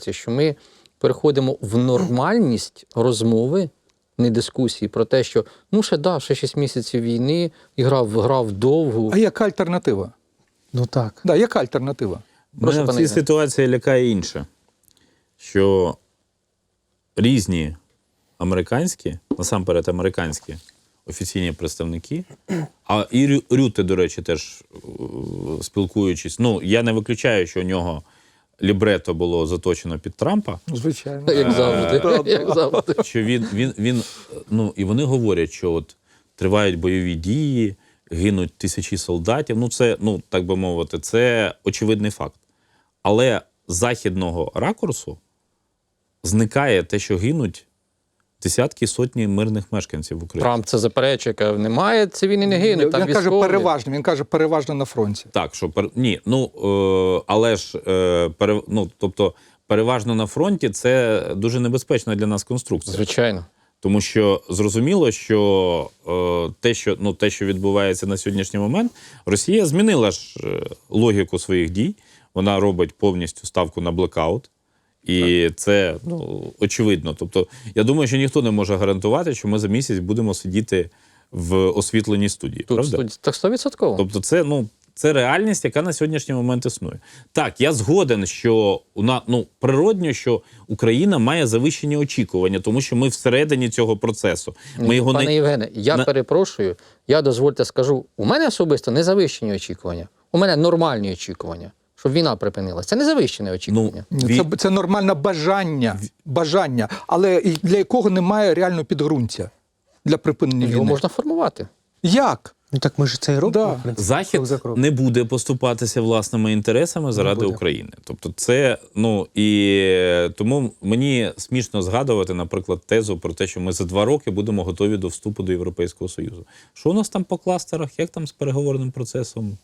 провокації, що ми переходимо в нормальність розмови, не дискусії про те, що ну ще да, ще 6 місяців війни, і грав, грав довго. А яка альтернатива? Ну так. Да, яка альтернатива? Прошу, Мене в цій ситуації лякає інше, що різні американські, насамперед американські офіційні представники, а і Рю- Рюте, до речі, теж е, спілкуючись, ну я не виключаю, що у нього лібрето було заточено під Трампа. Звичайно. Як завжди. Як завжди. що він, він, він, ну, і вони говорять, що от тривають бойові дії, гинуть тисячі солдатів. Ну, це, ну, так би мовити, це очевидний факт. Але з західного ракурсу зникає те, що гинуть десятки сотні мирних мешканців в Україні. Трамп це заперечує, каже, немає цивільні не гинуть. Він Там каже переважно, він каже переважно на фронті. Так, що пер... ні, ну е, але ж е, пере... ну, тобто, переважно на фронті це дуже небезпечна для нас конструкція. Звичайно. Тому що зрозуміло, що е, те, що ну те, що відбувається на сьогоднішній момент, Росія змінила ж е, логіку своїх дій. Вона робить повністю ставку на блекаут. І це ну, очевидно. Тобто, я думаю, що ніхто не може гарантувати, що ми за місяць будемо сидіти в освітленій студії. Тут правда? студ- так 100%. Тобто, це ну це реальність, яка на сьогоднішній момент існує. Так, я згоден, що у на ну природньо, що Україна має завищені очікування, тому що ми всередині цього процесу. Ми його Пане не Євгене, я на- перепрошую, я дозвольте скажу, у мене особисто не завищені очікування. У мене нормальні очікування, щоб війна припинилася. Це не завищене очікування. ну Це, ві- це нормальне бажання, бажання, але для якого немає реального підґрунтя для припинення Його війни. можна формувати. Як? Ну так ми ж це і робимо. Да. Захід не буде поступатися власними інтересами заради. України. Тобто, це ну і тому мені смішно згадувати, наприклад, тезу про те, що ми за два роки будемо готові до вступу до Європейського Союзу. Що у нас там по кластерах? Як там з переговорним процесом?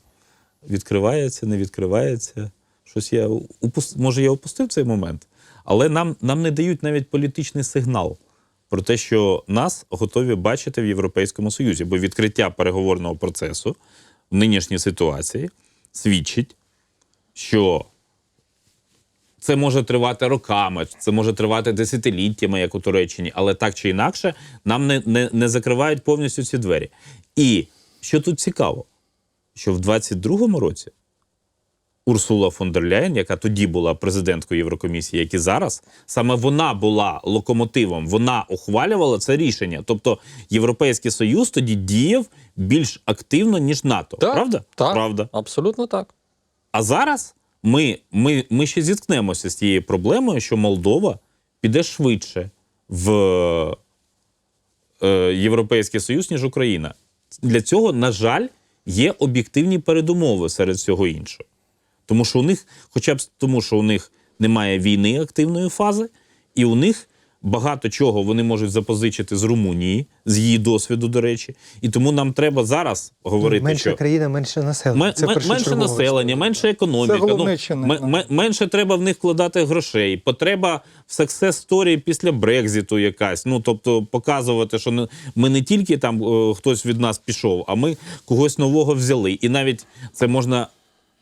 Відкривається, не відкривається? Щось я упус... може я опустив цей момент, але нам, нам не дають навіть політичний сигнал про те, що нас готові бачити в Європейському Союзі, бо відкриття переговорного процесу в нинішній ситуації свідчить, що це може тривати роками, це може тривати десятиліттями, як у Туреччині, але так чи інакше, нам не, не, не закривають повністю ці двері. І що тут цікаво, що в 22-му році Урсула фон дер Ляєн, яка тоді була президенткою Єврокомісії, як і зараз, саме вона була локомотивом, вона ухвалювала це рішення. Тобто Європейський Союз тоді діяв більш активно, ніж НАТО. Так, Правда? Так, Правда. Абсолютно так. А зараз ми, ми, ми ще зіткнемося з тією проблемою, що Молдова піде швидше в е, Європейський Союз, ніж Україна. Для цього, на жаль, є об'єктивні передумови серед всього іншого. Тому що у них, хоча б тому, що у них немає війни активної фази, і у них багато чого вони можуть запозичити з Румунії, з її досвіду, до речі. І тому нам треба зараз говорити, менше що країна, менше населення. Ме- Це ме- менше населення, менше економіка. Це ну, менше треба в них вкладати грошей. Потреба в success story після Брекзиту якась. Ну тобто показувати, що не- ми не тільки там е, хтось від нас пішов, а ми когось нового взяли. І навіть це можна.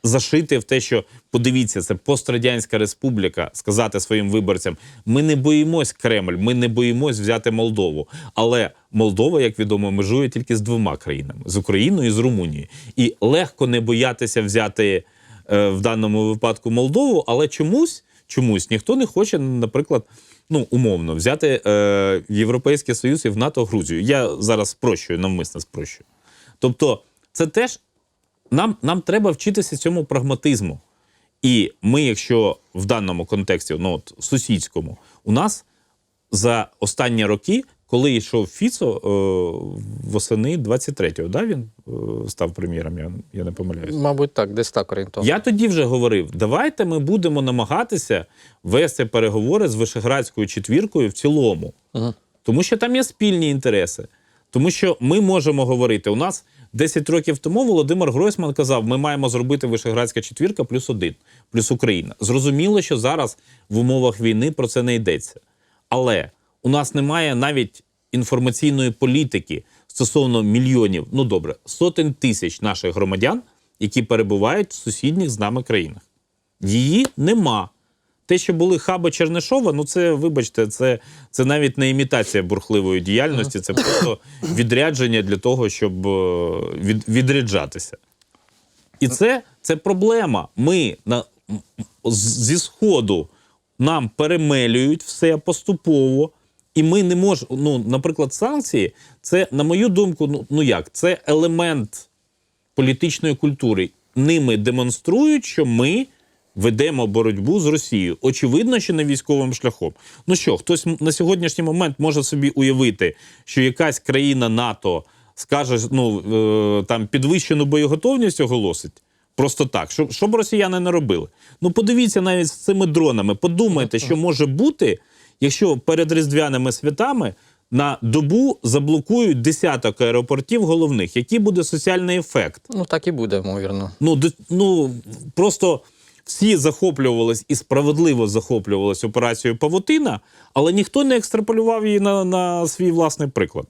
Зашити в те, що подивіться, це пострадянська республіка, сказати своїм виборцям: ми не боїмось Кремль, ми не боїмось взяти Молдову. Але Молдова, як відомо, межує тільки з двома країнами: з Україною і з Румунією. І легко не боятися взяти е, в даному випадку Молдову, але чомусь, чомусь ніхто не хоче, наприклад, ну умовно, взяти е, Європейський Союз і в НАТО Грузію. Я зараз спрощую, навмисно спрощую. Тобто, це теж нам, нам треба вчитися цьому прагматизму. І ми, якщо в даному контексті, ну от сусідському, у нас за останні роки, коли йшов Фіцо е, восени 23-го, да, він е, став прем'єром, я, я не помиляюсь. Мабуть, так, десь так орієнтовно. Я тоді вже говорив: давайте ми будемо намагатися вести переговори з Вишеградською четвіркою в цілому, Мгм. тому що там є спільні інтереси. Тому що ми можемо говорити, у нас 10 років тому Володимир Гройсман казав, ми маємо зробити Вишеградська четвірка плюс один, плюс Україна. Зрозуміло, що зараз в умовах війни про це не йдеться. Але у нас немає навіть інформаційної політики стосовно мільйонів, ну добре, сотень тисяч наших громадян, які перебувають в сусідніх з нами країнах. Її нема. Те, що були хаби Чернишова, ну це, вибачте, це, це навіть не імітація бурхливої діяльності, це просто відрядження для того, щоб е, від, відряджатися. І це, це проблема. Ми на, зі Сходу нам перемелюють все поступово, і ми не можемо. Ну, наприклад, санкції це, на мою думку, ну, ну як, це елемент політичної культури. Ними демонструють, що ми ведемо боротьбу з Росією. Очевидно, що не військовим шляхом. Ну що, хтось на сьогоднішній момент може собі уявити, що якась країна НАТО скаже, ну е, там підвищену боєготовність оголосить. Просто так, щоб, щоб росіяни не робили. Ну, подивіться навіть з цими дронами. Подумайте, що може бути, якщо перед різдвяними святами на добу заблокують десяток аеропортів головних. Який буде соціальний ефект? Ну так і буде, ймовірно. Ну, ну просто всі захоплювались і справедливо захоплювались операцією Павутина, але ніхто не екстраполював її на, на свій власний приклад.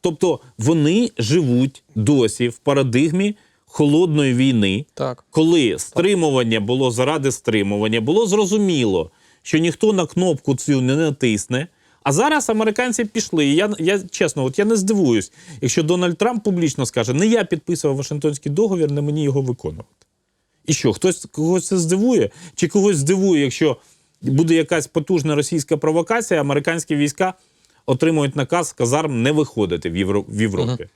Тобто вони живуть досі в парадигмі холодної війни, Так. коли стримування було заради стримування, було зрозуміло, що ніхто на кнопку цю не натисне. А зараз американці пішли. Я, я чесно, от я не здивуюсь, якщо Дональд Трамп публічно скаже: не я підписував Вашингтонський договір, не мені його виконувати. І що, хтось когось це здивує? Чи когось здивує, якщо буде якась потужна російська провокація, американські війська отримують наказ казарм не виходити в, Євро... в Європі?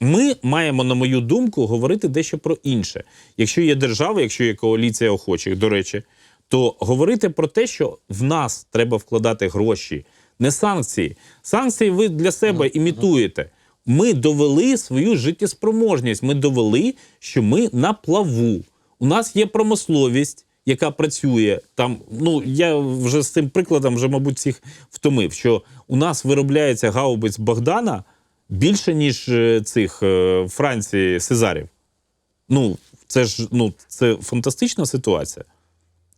Ми маємо, на мою думку, говорити дещо про інше. Якщо є держава, якщо є коаліція охочих, до речі, то говорити про те, що в нас треба вкладати гроші, не санкції. Санкції ви для себе імітуєте. Ми довели свою життєспроможність. Ми довели, що ми на плаву. У нас є промисловість, яка працює там. Ну я вже з цим прикладом вже, мабуть, всіх втомив, що у нас виробляється гаубиць Богдана більше, ніж е, цих е, Франції Сезарів. Ну, це ж ну, це фантастична ситуація.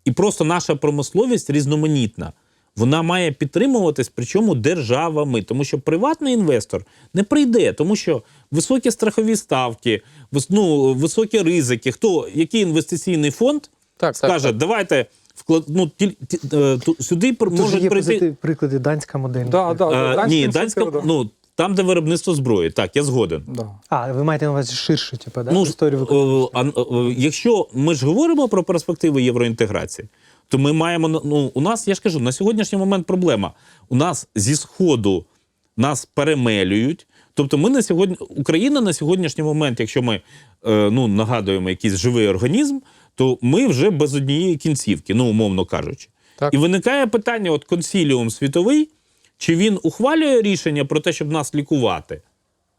І просто наша промисловість різноманітна. Вона має підтримуватись, причому державами, тому що приватний інвестор не прийде, тому що високі страхові ставки, ну, високі ризики. Хто який інвестиційний фонд Так, скаже, так, так. давайте вклад, ну, тіль- ті- е, сюди Тут можуть є прийти. приклади данська модель. Да, да, Е, данські ні, данська, да. ну там, де виробництво зброї, так, я згоден. Да. А, ви маєте на увазі ширше, типу, да? Ну, історію е, виконання. а, якщо ми ж говоримо про перспективи євроінтеграції, то ми маємо ну, у нас, я ж кажу, на сьогоднішній момент проблема. У нас зі сходу нас перемелюють. Тобто, ми на сьогодні Україна на сьогоднішній момент, якщо ми е, ну, нагадуємо якийсь живий організм, то ми вже без однієї кінцівки, ну умовно кажучи. Так. І виникає питання: от консіліум світовий, чи він ухвалює рішення про те, щоб нас лікувати?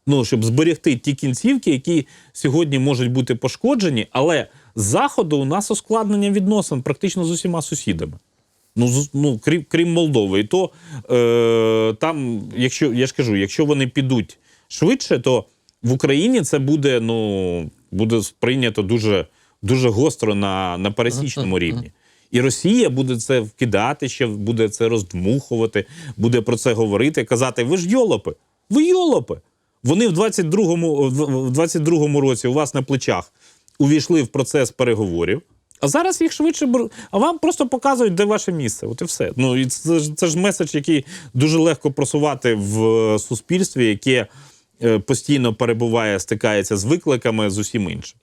ну, щоб зберегти ті кінцівки, які сьогодні можуть бути пошкоджені, але з заходу у нас ускладнення відносин практично з усіма сусідами. Ну, ну крім, крім Молдови. І то е, там, якщо я ж кажу, якщо вони підуть швидше, то в Україні це буде, ну, буде сприйнято дуже, дуже гостро на, на пересічному рівні. І Росія буде це вкидати ще, буде це роздмухувати, буде про це говорити, казати: ви ж йолопи, ви йолопи. Вони в 22-му, в- в 22-му році у вас на плечах увійшли в процес переговорів. А зараз їх швидше. А вам просто показують, де ваше місце. От і все. Ну і це, ж- це ж меседж, який дуже легко просувати в е, суспільстві, яке е, постійно перебуває, стикається з викликами з усім іншим.